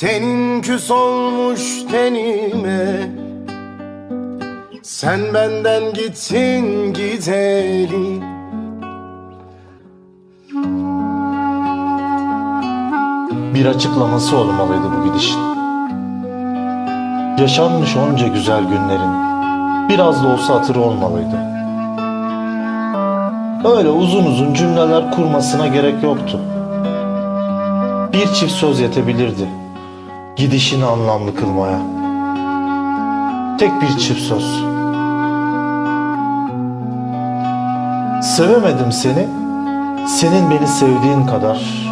Tenin küs olmuş tenime Sen benden gittin gideli Bir açıklaması olmalıydı bu gidişin. Yaşanmış onca güzel günlerin biraz da olsa hatırı olmalıydı. Öyle uzun uzun cümleler kurmasına gerek yoktu. Bir çift söz yetebilirdi. Gidişini anlamlı kılmaya. Tek bir çift söz. Sevemedim seni, senin beni sevdiğin kadar.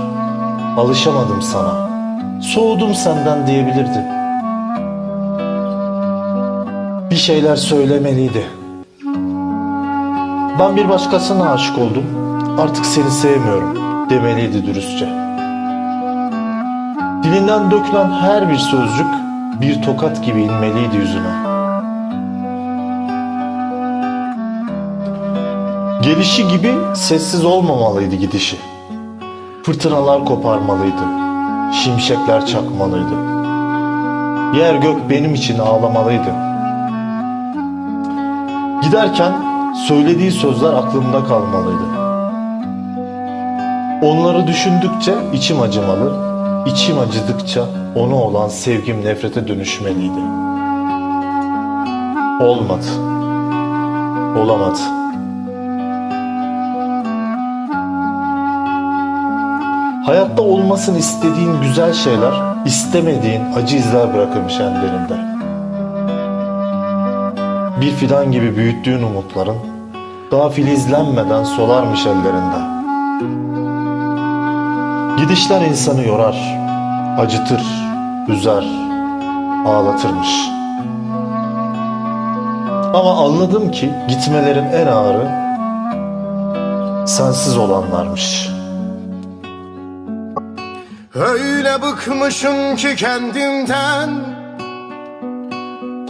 Alışamadım sana, soğudum senden diyebilirdi. Bir şeyler söylemeliydi. Ben bir başkasına aşık oldum, artık seni sevmiyorum demeliydi dürüstçe. Dilinden dökülen her bir sözcük bir tokat gibi inmeliydi yüzüne. Gelişi gibi sessiz olmamalıydı gidişi. Fırtınalar koparmalıydı. Şimşekler çakmalıydı. Yer gök benim için ağlamalıydı. Giderken söylediği sözler aklımda kalmalıydı. Onları düşündükçe içim acımalı, içim acıdıkça ona olan sevgim nefrete dönüşmeliydi. Olmadı. Olamadı. Hayatta olmasını istediğin güzel şeyler, istemediğin acı izler bırakırmış enlerinde. Bir fidan gibi büyüttüğün umutların, daha filizlenmeden solarmış ellerinde. Gidişler insanı yorar, acıtır, üzer, ağlatırmış. Ama anladım ki gitmelerin en ağırı sensiz olanlarmış.'' Öyle bıkmışım ki kendimden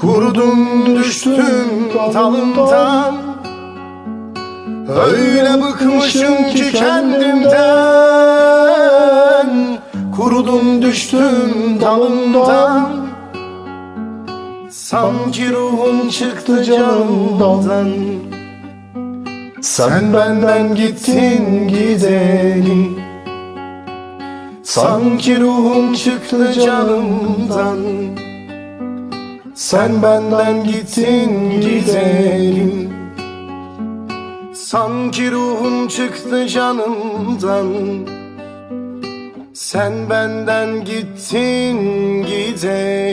Kurudum düştüm dalımdan Öyle bıkmışım ki kendimden düştüm dalımdan. Sanki ruhum çıktı canımdan. Sen benden gittin gidelim Sanki ruhum çıktı canımdan. Sen benden gittin gidelim Sanki ruhum çıktı canımdan Sen benden gittin gidelim